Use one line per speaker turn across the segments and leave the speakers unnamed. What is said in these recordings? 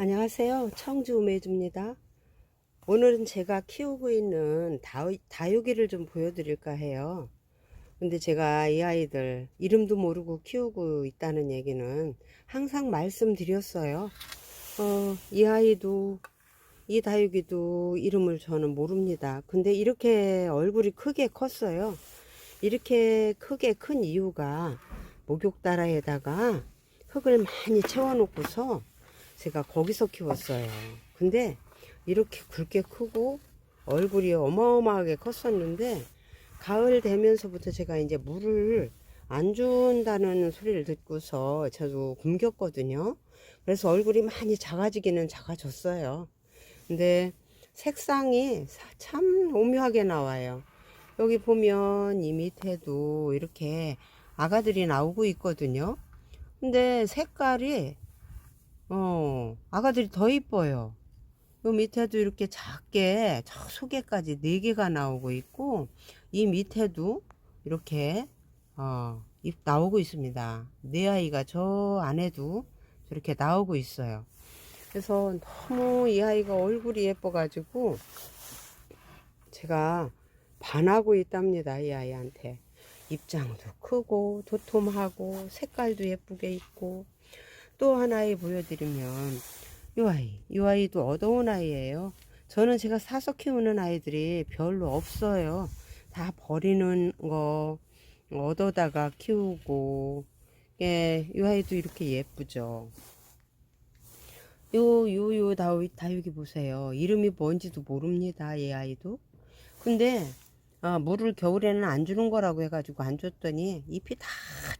안녕하세요. 청주 우매주입니다. 오늘은 제가 키우고 있는 다, 다육이를 좀 보여드릴까 해요. 근데 제가 이 아이들 이름도 모르고 키우고 있다는 얘기는 항상 말씀드렸어요. 어, 이 아이도 이 다육이도 이름을 저는 모릅니다. 근데 이렇게 얼굴이 크게 컸어요. 이렇게 크게 큰 이유가 목욕다라에다가 흙을 많이 채워놓고서 제가 거기서 키웠어요. 근데 이렇게 굵게 크고 얼굴이 어마어마하게 컸었는데 가을 되면서부터 제가 이제 물을 안 준다는 소리를 듣고서 저도 굶겼거든요. 그래서 얼굴이 많이 작아지기는 작아졌어요. 근데 색상이 참 오묘하게 나와요. 여기 보면 이 밑에도 이렇게 아가들이 나오고 있거든요. 근데 색깔이 어, 아가들이 더 이뻐요. 요 밑에도 이렇게 작게 저 속에까지 네 개가 나오고 있고 이 밑에도 이렇게 어, 잎 나오고 있습니다. 네 아이가 저 안에도 저렇게 나오고 있어요. 그래서 너무 이 아이가 얼굴이 예뻐가지고 제가 반하고 있답니다. 이 아이한테. 입장도 크고 도톰하고 색깔도 예쁘게 있고 또 하나에 보여드리면 이 아이, 이 아이도 어두운 아이예요. 저는 제가 사서 키우는 아이들이 별로 없어요. 다 버리는 거 얻어다가 키우고 예, 이 아이도 이렇게 예쁘죠. 요, 요, 요 다육, 다육이 보세요. 이름이 뭔지도 모릅니다. 이 아이도. 근데 아, 물을 겨울에는 안 주는 거라고 해가지고 안 줬더니 잎이 다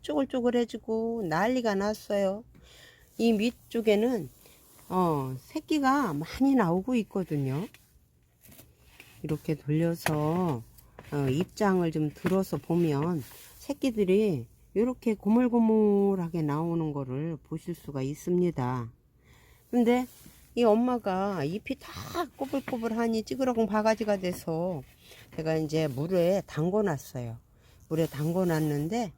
쪼글쪼글해지고 난리가 났어요. 이 밑쪽에는 어, 새끼가 많이 나오고 있거든요. 이렇게 돌려서 어, 입장을 좀 들어서 보면 새끼들이 이렇게 고물고물하게 나오는 거를 보실 수가 있습니다. 근데 이 엄마가 잎이 다 꼬불꼬불하니 찌그러운 바가지가 돼서 제가 이제 물에 담궈 놨어요. 물에 담궈 놨는데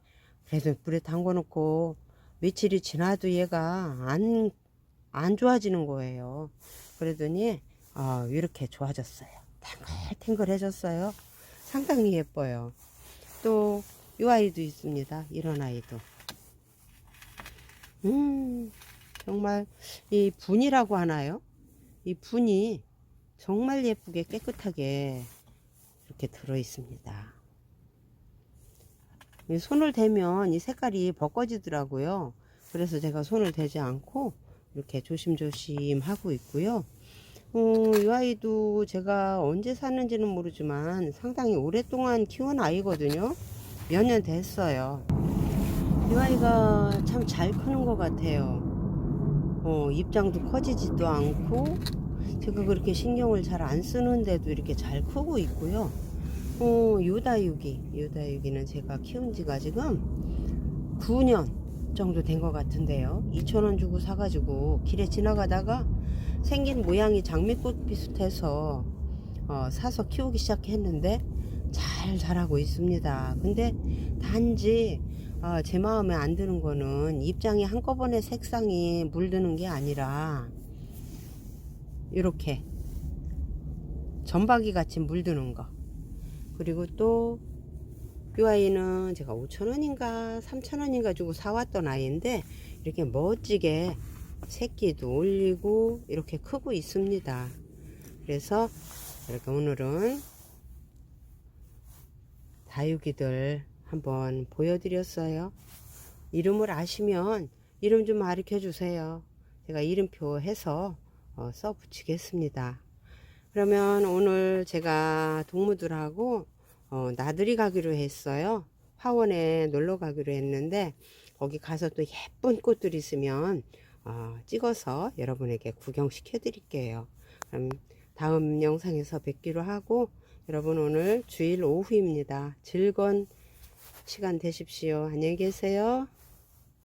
그래도 물에 담궈 놓고 며칠이 지나도 얘가 안, 안 좋아지는 거예요. 그러더니, 어, 이렇게 좋아졌어요. 탱글탱글해졌어요. 상당히 예뻐요. 또, 이 아이도 있습니다. 이런 아이도. 음, 정말, 이 분이라고 하나요? 이 분이 정말 예쁘게 깨끗하게 이렇게 들어 있습니다. 손을 대면 이 색깔이 벗겨지더라고요. 그래서 제가 손을 대지 않고 이렇게 조심조심 하고 있고요. 어, 이 아이도 제가 언제 샀는지는 모르지만 상당히 오랫동안 키운 아이거든요. 몇 년 됐어요. 이 아이가 참 잘 크는 것 같아요. 어, 입장도 커지지도 않고 제가 그렇게 신경을 잘 안 쓰는데도 이렇게 잘 크고 있고요. 어, 요다육이, 요다육이는 제가 키운 지가 지금 9년 정도 된 것 같은데요. 2,000원 주고 사가지고 길에 지나가다가 생긴 모양이 장미꽃 비슷해서 어, 사서 키우기 시작했는데 잘 자라고 있습니다. 근데 단지 어, 제 마음에 안 드는 거는 입장이 한꺼번에 색상이 물드는 게 아니라 이렇게 전박이 같이 물드는 거. 그리고 또 이 아이는 제가 5천원인가 3천원인가 주고 사왔던 아이인데 이렇게 멋지게 새끼도 올리고 이렇게 크고 있습니다. 그래서 이렇게 오늘은 다육이들 한번 보여드렸어요. 이름을 아시면 이름 좀 가르쳐 주세요. 제가 이름표 해서 어, 써 붙이겠습니다. 그러면 오늘 제가 동무들하고 어, 나들이 가기로 했어요. 화원에 놀러 가기로 했는데 거기 가서 또 예쁜 꽃들 있으면 어, 찍어서 여러분에게 구경시켜 드릴게요. 그럼 다음 영상에서 뵙기로 하고 여러분 오늘 주일 오후입니다. 즐거운 시간 되십시오. 안녕히 계세요.